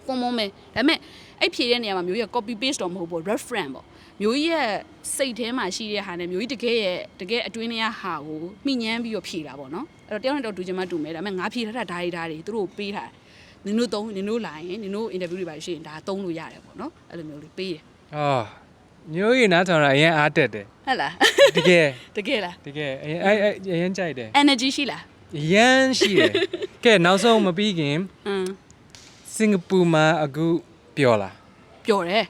ကွန်မွန်ပဲဒါပေမဲ့အဲ့ဖြေတဲ့နေရာမှာမျိုးကြီးက copy paste တော့မဟုတ်ဘူး reference ပေါ့မျိုးကြီးရဲ့စိတ်ထဲမှာရှိတဲ့ဟာနဲ့မျိုးကြီးတကယ်ရဲ့တကယ်အတွင်းထဲဟာကိုမှီညမ်းပြီးတော့ဖြေတာပေါ့နော်အဲ့တော့တယောက်နဲ့တော့တူချင်မှတူမယ်ဒါပေမဲ့ငါဖြေထားတာဒါတွေဒါတွေသူတို့ပေးထားတယ် နင်တို့သုံးနင်တို့လာရင်နင်တို့ interview တွေပါရှိရင်ဒါသုံးလို့ရတယ်ပေါ့နော်အဲ့လိုမျိုးလေးပေးတယ်အော်မျိုးကြီးနားထောင်တာအရင်အားတက်တယ်ဟုတ်လားတကယ်တကယ်လားတကယ်အရင်အဲ့အဲ့အရင်ကြိုက်တယ် energy ရှိလားရမ်းရှိတယ်ကဲနောက်ဆုံးမပြီးခင်อืมစင်ကာပူမှာအခုပြောလာပျော်တယ်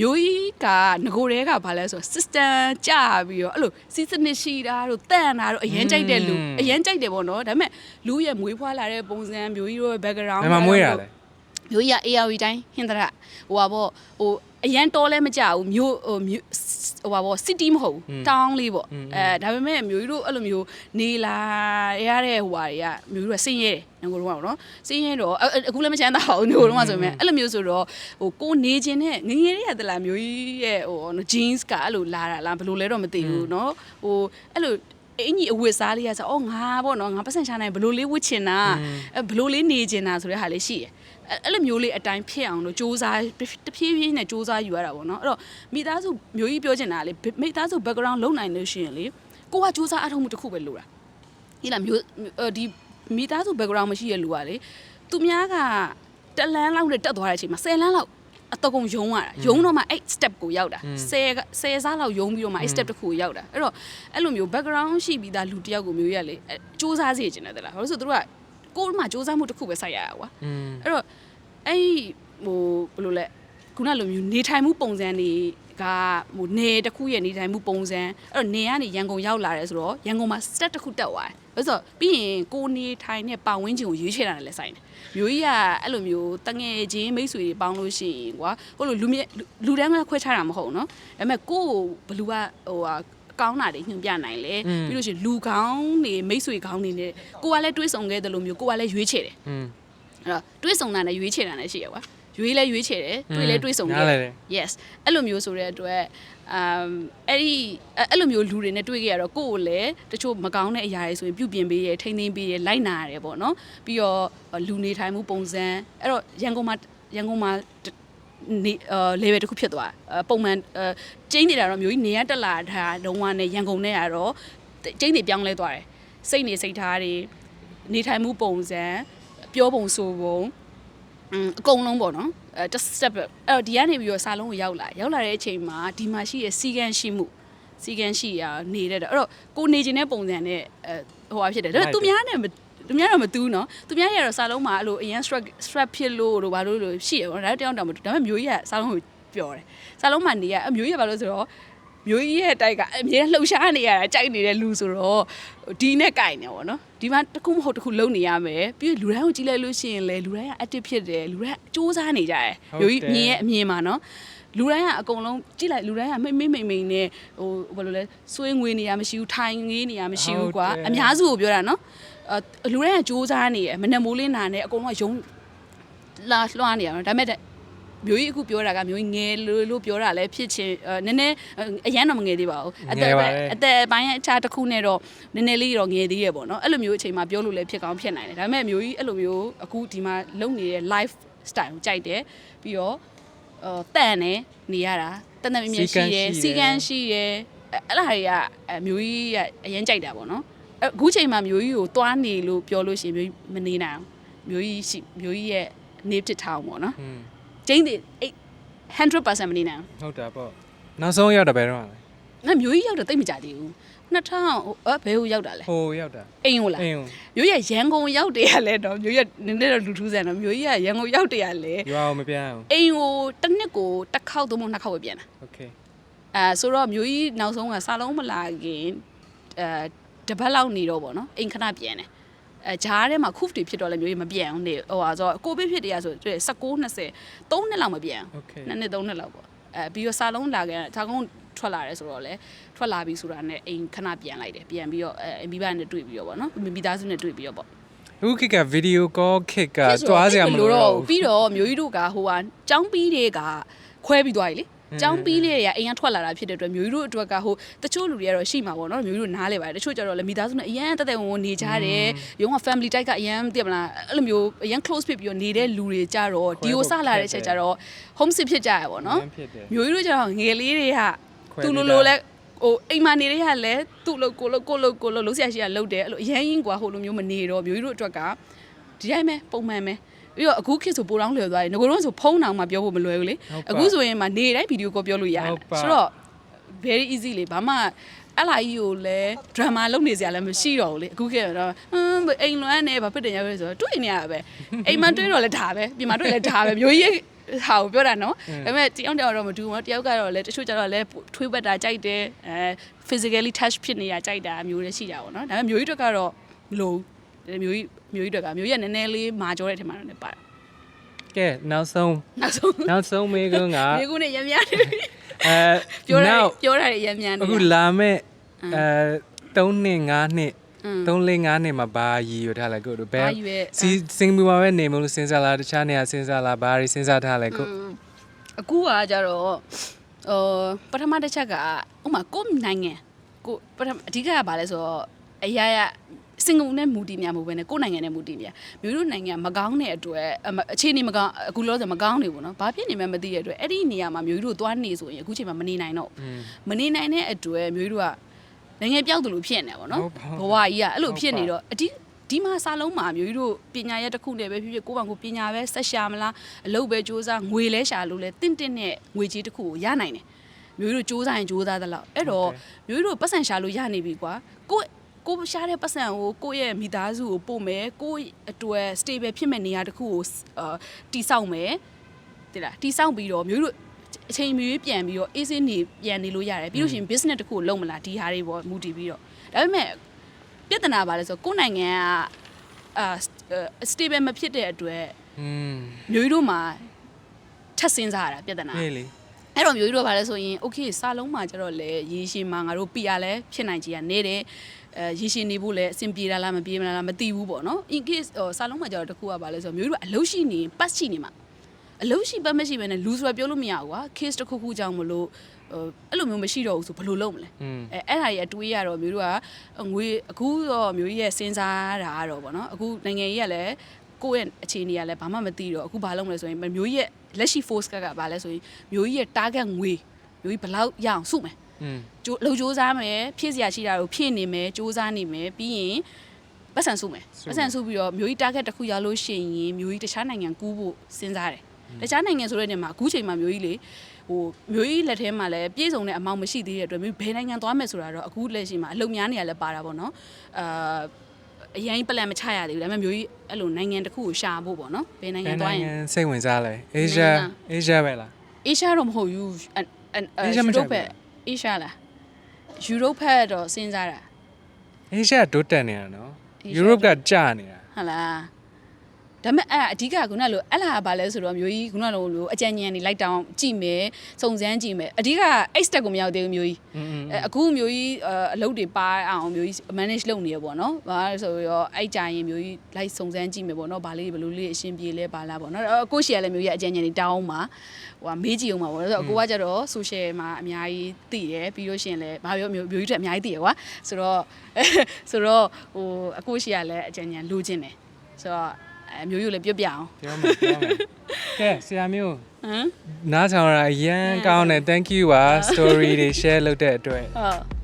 မျိုးကြီးကငကိုတဲကဘာလဲဆိုတော့ system ကြာပြီးတော့အဲ့လို season ရှိတာတို့တန်တာတို့အရင်ကြိုက်တဲ့လူအရင်ကြိုက်တယ်ပေါ့နော်ဒါပေမဲ့လူရဲ့မွေးဖွားလာတဲ့ပုံစံမျိုးကြီးတို့ရဲ့ background ဘယ်မှာမွေးတာလဲမျိုးကြီးက ARV တိုင်းဟင်္ဒရဟိုပါပေါ့ဟို အရန်တောလဲမကြဘူးမြို့ဟိုမြို့ဟိုပါပေါ့ city မဟုတ်ဘူးတောင်းလေးပေါ့အဲဒါပေမဲ့မျိုးကြီးတို့အဲ့လိုမျိုးနေလာရတဲ့ဟိုဟာတွေကမျိုးကြီးတို့ကဆင်းရဲတယ်ငကိုတော့ပေါ့နော်ဆင်းရဲတော့အခုလည်းမချမ်းသာဘူးငကိုတော့ဆိုပေမဲ့အဲ့လိုမျိုးဆိုတော့ဟိုကိုနေခြင်းနဲ့ငငယ်လေးရတလားမျိုးကြီးရဲ့ဟို jeans ကအဲ့လိုလာတာလားဘယ်လိုလဲတော့မသိဘူးနော်ဟိုအဲ့လို အင်ကြီးအဝတ်စားလေးကဆိုအော်ငါပေါ့နော်ငါပတ်စံချနိုင်ဘယ်လိုလေးဝတ်ချင်တာအဲဘယ်လိုလေးနေချင်တာဆိုတဲ့ဟာလေးရှိတယ်အဲ့အဲ့လိုမျိုးလေးအတိုင်းဖြစ်အောင်လို့စူးစမ်းတဖြည်းဖြည်းနဲ့စူးစမ်းယူရတာပေါ့နော်အဲ့တော့မိသားစုမျိုးကြီးပြောချင်တာလေမိသားစု background လုံနိုင်လို့ရှိရင်လေကိုကစူးစမ်းအထောက်မှုတစ်ခုပဲလိုတာဟိလားမျိုးဒီမိသားစု background မရှိတဲ့လူကလေသူများကတလန်းလောက်နဲ့တက်သွားတဲ့အချိန်မှာ10လန်းလောက် အတကုံယုံရတာယုံတော့မှအဲ့ step ကိုရောက်တာ10 10စားလောက်ယုံပြီးတော့မှအဲ့ step တစ်ခုကိုရောက်တာအဲ့တော့အဲ့လိုမျိုး background ရှိပြီးသားလူတစ်ယောက်ကိုမျိုးရလေစူးစမ်းစေချင်တယ်တလားဘာလို့ဆိုသူတို့ကကိုယ်မှစူးစမ်းမှုတစ်ခုပဲစိုက်ရတာကွာอืมအဲ့တော့အဲ့ဟိုဘယ်လိုလဲခုနလိုမျိုးနေထိုင်မှုပုံစံတွေ ကဟိုနေတစ်ခုရဲ့နေထိုင်မှုပုံစံအဲ့တော့နေကနေရန်ကုန်ရောက်လာတယ်ဆိုတော့ရန်ကုန်မှာ step တစ်ခုတက်သွားတယ်ဆိုတော့ပြီးရင်ကိုနေထိုင်တဲ့ပတ်ဝန်းကျင်ကိုရွေးချယ်တာလည်းဆိုင်တယ်မျိုးကြီးကအဲ့လိုမျိုးတငယ်ချင်းမိတ်ဆွေတွေပေါင်းလို့ရှိရင်ကွာဟိုလိုလူမြလူတန်းကခွဲခြားတာမဟုတ်နော်ဒါပေမဲ့ကိုကိုဘလူကဟိုဟာကောင်းတာတွေညွှန်ပြနိုင်လေပြီးလို့ရှိရင်လူကောင်းတွေမိတ်ဆွေကောင်းတွေနဲ့ကိုကလည်းတွေးဆောင်ခဲ့တယ်လို့မျိုးကိုကလည်းရွေးချယ်တယ်အဲ့တော့တွေးဆောင်တာနဲ့ရွေးချယ်တာနဲ့ရှိရကွာ ရွေးလဲရွေးချယ်တယ်တွေးလဲတွေးဆောင်နားလည်တယ် yes အဲ့လိုမျိုးဆိုတဲ့အတွက်အမ်အဲ့ဒီအဲ့အဲ့လိုမျိုးလူတွေနဲ့တွေ့ခဲ့ရတော့ကိုယ့်ကိုလည်းတချို့မကောင်းတဲ့အရာတွေဆိုရင်ပြုပြင်ပေးရထိမ့်သိမ်းပေးရလိုက်နာရတယ်ပေါ့နော်ပြီးတော့လူနေထိုင်မှုပုံစံအဲ့တော့ရန်ကုန်မှာရန်ကုန်မှာနေအာ level တစ်ခုဖြစ်သွားအပုံမှန်အကျင်းနေတာတော့မျိုးကြီးနေရတက်လာတာတုံးကနဲ့ရန်ကုန်နဲ့ကတော့ကျင်းတွေပြောင်းလဲသွားတယ်စိတ်နေစိတ်ထားတွေနေထိုင်မှုပုံစံပြောပုံဆိုပုံอืม အကုန်လုံးပေါ့နော်အဲ just step အဲ့တော့ဒီကနေပြီးတော့စာလုံးကိုရောက်လာရောက်လာတဲ့အချိန်မှာဒီမှာရှိရဲ့စီကန်းရှိမှုစီကန်းရှိရနေတဲ့အဲ့တော့ကိုနေခြင်းတဲ့ပုံစံနဲ့အဲဟိုဟာဖြစ်တယ်ဒါပေမဲ့သူများနဲ့မသူများတော့မတူးနော်သူများရတော့စာလုံးမှာအဲ့လိုအရင် strap strap ဖြစ်လို့တို့ဘာလို့လို့ရှိရပေါ့ဒါတယောက်တောင်မတူဒါပေမဲ့မျိုးကြီးကစာလုံးကိုပြောတယ်စာလုံးမှာနေရအမျိုးကြီးကဘာလို့ဆိုတော့ မျိုးကြီးရဲ့တိုက်ကအမြဲလှုပ်ရှားနေရတာကြိုက်နေတဲ့လူဆိုတော့ဒီနဲ့ကြိုက်နေပေါ့နော်ဒီမှာတစ်ခုမဟုတ်တစ်ခုလုံနေရမယ်ပြီးလူတိုင်းကိုကြည့်လိုက်လို့ရှိရင်လေလူတိုင်းက active ဖြစ်တယ်လူတိုင်းစူးစမ်းနေကြတယ်မျိုးကြီးမြင်ရဲ့အမြင်မှာနော်လူတိုင်းကအကုန်လုံးကြည့်လိုက်လူတိုင်းကမိမ့်မိမ့်မိမ့်မိမ့်နဲ့ဟိုဘယ်လိုလဲစွေးငွေနေရမရှိဘူးထိုင်ငေးနေရမရှိဘူးကွာအများစုကိုပြောတာနော်အဲလူတိုင်းကစူးစမ်းနေရမနဲ့မိုးလင်းနာနဲ့အကုန်လုံးကယုံလာလွှားနေရနော်ဒါပေမဲ့ မျိုးကြီးအခုပြောတာကမျိုးကြီးငယ်လို့လို့ပြောတာလည်းဖြစ်ချင်းနည်းနည်းအရန်တော့မငယ်သေးပါဘူးအသက်အသက်ပိုင်းအခြားတစ်ခုနဲ့တော့နည်းနည်းလေးတော့ငယ်သေးရပေါ့နော်အဲ့လိုမျိုးအချိန်မှာပြောလို့လည်းဖြစ်ကောင်းဖြစ်နိုင်တယ်ဒါပေမဲ့မျိုးကြီးအဲ့လိုမျိုးအခုဒီမှာလုပ်နေတဲ့ life style ကိုကြိုက်တယ်ပြီးတော့ဟိုတန်နေနေရတာတန်တန်မြင်မြင်ရှိတယ်စီကန်းရှိတယ်အဲ့လားတွေကအမျိုးကြီးကအရင်ကြိုက်တာပေါ့နော်အခုချိန်မှာမျိုးကြီးကိုသွားနေလို့ပြောလို့ရှိရင်မျိုးကြီးမနေနိုင်ဘူးမျိုးကြီးရှိမျိုးကြီးရဲ့နေဖြစ်ထောင်ပေါ့နော် อืม ကျင်းတယ်100%မနေနိုင် ဟုတ်တာပေါ့နောက်ဆုံးရောက်တာဘယ်တော့လဲ ဘူးငါမျိုးကြီးရောက်တော့တိတ်မကြသေးဘူး2000ဟိုအဲဘယ်ဟိုရောက်တာလဲ ဟိုရောက်တာ အိမ်ဟိုလား အင်း မျိုးကြီးကရန်ကုန်ရောက်တယ်ရလဲတော့မျိုးကြီးကနည်းနည်းတော့လူထူးဆန်တော့မျိုးကြီးကရန်ကုန်ရောက်တယ်ရလဲ ရွာအောင်မပြန်အောင် အိမ်ကိုတစ်နှစ်ကိုတစ်ခေါက်သုံးဖို့နှစ်ခေါက်ပဲပြန်တာ โอเค အဲဆိုတော့မျိုးကြီးနောက်ဆုံးကစာလုံးမလာခင်အဲတပတ်လောက်နေတော့ဗောနော်အိမ်ခဏပြန်တယ် အဲဂျားထဲမှာ coup တွေဖြစ်တော့လည်းမျိုးကြီးမပြောင်းနေဟိုဟာဆိုကိုဗစ်ဖြစ်တရားဆိုတွေ့16 20 3နှစ်လောက်မပြောင်းနှစ်နှစ်3နှစ်လောက်ပေါ့အဲပြီးတော့စာလုံးလာခဲ့ဂျာကုန်းထွက်လာရဲဆိုတော့လေထွက်လာပြီဆိုတာနဲ့အိမ်ခဏပြန်လိုက်တယ်ပြန်ပြီးတော့အဲမိဘနဲ့တွေ့ပြီးတော့ပေါ့နော်မိသားစုနဲ့တွေ့ပြီးတော့ပေါ့အခုခေတ်ကဗီဒီယိုကောခေတ်ကတွားစရာမလိုတော့ဘူးပြီးတော့မျိုးကြီးတို့ကဟိုဟာចောင်းပြီးတွေကခွဲပြီးသွားပြီလေ ចောင်းပြီးလေးတွေကအိမ်ကထွက်လာတာဖြစ်တဲ့အတွက်မျိုးကြီးတို့အတွက်ကဟိုတချို့လူတွေကတော့ရှိမှာပေါ့နော်မျိုးကြီးတို့နားလဲပါတယ်တချို့ကျတော့လည်းမိသားစုနဲ့အရန်တက်တက်ဝင်ဝင်နေကြတယ်ရုံးက family type ကအရန်သိမလားအဲ့လိုမျိုးအရန် close ဖြစ်ပြီးတော့နေတဲ့လူတွေကြတော့ဒီကိုစလာတဲ့အချက်ကျတော့ home sick ဖြစ်ကြရပေါ့နော်ဖြစ်တယ်မျိုးကြီးတို့ကျတော့ငယ်လေးတွေကခွဲသူလိုပြီးသားလိုလဲဟိုအိမ်မှာနေတဲ့ကလည်းသူ့လို့ကိုလို့ကိုလို့ကိုလို့လုံးဆရာရှိကလှုပ်တယ်အဲ့လိုအရင်ရင်ကွာဟိုလိုမျိုးမနေတော့မျိုးကြီးတို့အတွက်ကဒီတိုင်းပဲပုံမှန်ပဲ ပြီးတော့အခုခေတ်ဆိုပိုတောင်းလျော်သွားတယ်ငကိုတော့ဆိုဖုန်းတောင်မှပြောဖို့မလွယ်ဘူးလေဟုတ်ပါအခုဆိုရင်မှနေတိုင်းဗီဒီယိုကောပြောလို့ရတယ်ဟုတ်ပါဆိုတော့ very easy လေဘာမှအဲ့လာကြီးကိုလည်း drama လုပ်နေစရာလည်းမရှိတော့ဘူးလေအခုခေတ်ကတော့ဟမ်အိမ်လွမ်းနေဘာဖြစ်တယ်ရလဲဆိုတော့တွေ့နေရတာပဲအိမ်မှာတွေ့တော့လည်းဒါပဲပြင်မှာတွေ့လည်းဒါပဲမျိုးကြီးဟာကိုပြောတာနော်ဒါပေမဲ့တယောက်တယောက်တော့မတူဘူးနော်တယောက်ကတော့လည်းတချို့ကျတော့လည်းထွေးပတ်တာကြိုက်တယ်အဲ physically touch ဖြစ်နေရကြိုက်တာမျိုးလည်းရှိတာပေါ့နော်ဒါပေမဲ့မျိုးကြီးတွေကတော့မလို့ မျိုးကြီးမျိုးကြီးတွေကမျိုးကြီးကနည်းနည်းလေးမာကြောတဲ့ထင်မှာတော့လည်းပါတယ်ကဲနောက်ဆုံးနောက်ဆုံးနောက်ဆုံးမေးခွန်းကမြေကူနဲ့ရမ်းများတယ်အဲပြောတာနောက်ပြောတာတွေရမ်းများနေအခုလာမဲ့အဲ3နှစ်5နှစ်อืม3 4 5နှစ်မှာဘာရည်ရထားလဲကိုတို့ဘယ်ဘာရည်ရွယ်စီစင်ကာပူမှာပဲနေမလို့စဉ်းစားလားတခြားနေရာစဉ်းစားလားဘာတွေစဉ်းစားထားလဲကိုအခုကကြတော့ဟိုပထမတစ်ချက်ကဥမာကိုယ့်နိုင်ငံကိုပထမအဓိကကဘာလဲဆိုတော့အရာရ စင်ကုန်နဲ့မူတည်မြမဟုတ်ဘဲနဲ့ကိုယ့်နိုင်ငံနဲ့မူတည်မြမျိုးတို့နိုင်ငံမကောင်းတဲ့အတွက်အခြေအနေမကောင်းအခုလောဆယ်မကောင်းနေဘူးနော်ဘာဖြစ်နေမှမသိရတဲ့အတွက်အဲ့ဒီနေရာမှာမျိုးတို့သွားနေဆိုရင်အခုချိန်မှာမနေနိုင်တော့မနေနိုင်တဲ့အတွက်မျိုးတို့ကနိုင်ငံပြောက်တယ်လို့ဖြစ်နေပါတော့ဘဝကြီးကအဲ့လိုဖြစ်နေတော့အတိဒီမှာစာလုံးမှာမျိုးတို့ပညာရက်တစ်ခုနဲ့ပဲဖြစ်ဖြစ်ကိုယ့်ဘာကိုပညာပဲဆက်ရှာမလားအလုပ်ပဲစူးစမ်းငွေလဲရှာလို့လဲတင့်တင့်နဲ့ငွေကြေးတစ်ခုကိုရနိုင်တယ်မျိုးတို့စူးစမ်းရင်စူးစမ်းသလောက်အဲ့တော့မျိုးတို့ပတ်စံရှာလို့ရနေပြီကွာကိုယ့် ကိုယ်ရှားတဲ့ပတ်စံကိုကိုယ့်ရဲ့မိသားစုကိုပို့မယ်ကိုယ့်အတွက် stable ဖြစ်မဲ့နေရာတစ်ခုကိုအာတိဆောက်မယ်တိလားတိဆောက်ပြီးတော့မျိုးတို့အချိန်မီပြန်ပြီးတော့အေးစင်းနေပြန်နေလို့ရတယ်ပြီးလို့ရှိရင် business တစ်ခုကိုလုပ်မလားဒီဟာတွေပေါ့မူတည်ပြီးတော့ဒါပေမဲ့ပြဿနာပါလဲဆိုတော့ကိုယ့်နိုင်ငံကအာ stable မဖြစ်တဲ့အတွက်อืมမျိုးကြီးတို့မှာထပ်စင်းစားရတာပြဿနာဟေးလေအဲ့တော့မျိုးကြီးတို့ကဘာလဲဆိုရင် okay စာလုံးမှာကျတော့လေရေရှည်မှာငါတို့ PR လဲဖြစ်နိုင်ကြီးကနေတယ် အဲရည်ရှင်နေဖို့လည်းအဆင်ပြေတာလားမပြေမလားမသိဘူးပေါ့နော် in case ဟိုစာလုံးမှာကြတော့တခုကပါလဲဆိုတော့မျိုးတို့ကအလုပ်ရှိနေပတ်ရှိနေမှာအလုပ်ရှိပတ်မရှိပဲနဲ့လူဆိုတာပြောလို့မရဘူးကွာ case တစ်ခုခုကြောင့်မလို့အဲ့လိုမျိုးမရှိတော့ဘူးဆိုဘယ်လိုလုပ်မလဲအဲအဲ့ဒါကြီးအတွေးရတော့မျိုးတို့ကငွေအခုတော့မျိုးကြီးရဲ့စဉ်းစားတာတော့ဗောနော်အခုနိုင်ငံကြီးကလည်းကိုယ့်ရဲ့အခြေအနေကလည်းဘာမှမသိတော့အခုဘာလုပ်မလဲဆိုရင်မျိုးကြီးရဲ့လက်ရှိ force ကကဘာလဲဆိုရင်မျိုးကြီးရဲ့ target ငွေမျိုးကြီးဘယ်လောက်ရအောင်စုမယ် ကြိုးလှုပ်ကြိုးစားမယ်ဖြည့်စရာရှိတာကိုဖြည့်နေမယ်ကြိုးစားနေမယ်ပြီးရင်ပတ်စံစုမယ်ပတ်စံစုပြီးတော့မျိုးကြီး target တစ်ခုရလို့ရှိရင်မျိုးကြီးတခြားနိုင်ငံကူးဖို့စဉ်းစားတယ်တခြားနိုင်ငံဆိုတဲ့နေရာမှာအခုချိန်မှာမျိုးကြီးလေဟိုမျိုးကြီးလက်ထဲမှာလည်းပြည့်စုံတဲ့အမောင့်မရှိသေးတဲ့အတွက်မျိုးဘယ်နိုင်ငံသွားမယ်ဆိုတာတော့အခုလက်ရှိမှာအလုံများနေရလဲပါတာပေါ့နော်အာအရင်ပလန်မချရသေးဘူးဒါပေမဲ့မျိုးကြီးအဲ့လိုနိုင်ငံတစ်ခုကိုရှာဖို့ပေါ့နော်ဘယ်နိုင်ငံဘယ်သွားနိုရင်င်ငံစိတ်ဝင်စားလဲအေးရှားအေးရှားပဲလားအေရှားတော့မဟုတ်ဘူးအအ Asia မယူကြိုရိုက်ဘူးပက် အေရှားလားယူရိုပက်တော့စဉ်းစားတာအေးရှားတိုးတက်နေတာနော် Asia ယူရိုပကကြာနေတာဟုတ်လား ဒါပေမဲ့အဲ့အဓိကကခုနကလိုအဲ့လာကဘာလဲဆိုတော့မျိုးကြီးခုနကလိုလိုအကြံဉာဏ်တွေလိုက်တောင်းကြည့်မယ်စုံစမ်းကြည့်မယ်အဓိကအဲ့ step ကိုမရောက်သေးဘူးမျိုးကြီးอืมအဲအခုမျိုးကြီးအလုပ်တွေပါအောင်မျိုးကြီး manage လုပ်နေရပေါ့နော်။ဘာလဲဆိုရောအဲ့ကြရင်မျိုးကြီးလိုက်စုံစမ်းကြည့်မယ်ပေါ့နော်။ဘာလေးဘယ်လိုလေးအရှင်ပြေလဲပါလားပေါ့နော်။အခုရှိရလဲမျိုးကြီးအကြံဉာဏ်တွေတောင်းမှာဟိုမေးကြည့်အောင်ပါပေါ့နော်။ဆိုတော့ကိုကကြတော့ social မှာအများကြီးသိတယ်ပြီးလို့ရှိရင်လဲဘာပြောမျိုးမျိုးကြီးတွေအများကြီးသိရကွာ။ဆိုတော့ဆိုတော့ဟိုအခုရှိရလဲအကြံဉာဏ်လိုချင်တယ်။ဆိုတော့ အဲမျိုးကြီးကိုလည်းပြပြအောင်ပြောမယ်ပြောမယ်ကဲဆရာမျိုး။ဟမ်နားဆောင်ရအရန်ကောင်းတယ် thank you ပါ story တွေ share လုပ်တဲ့အတွက်ဟုတ်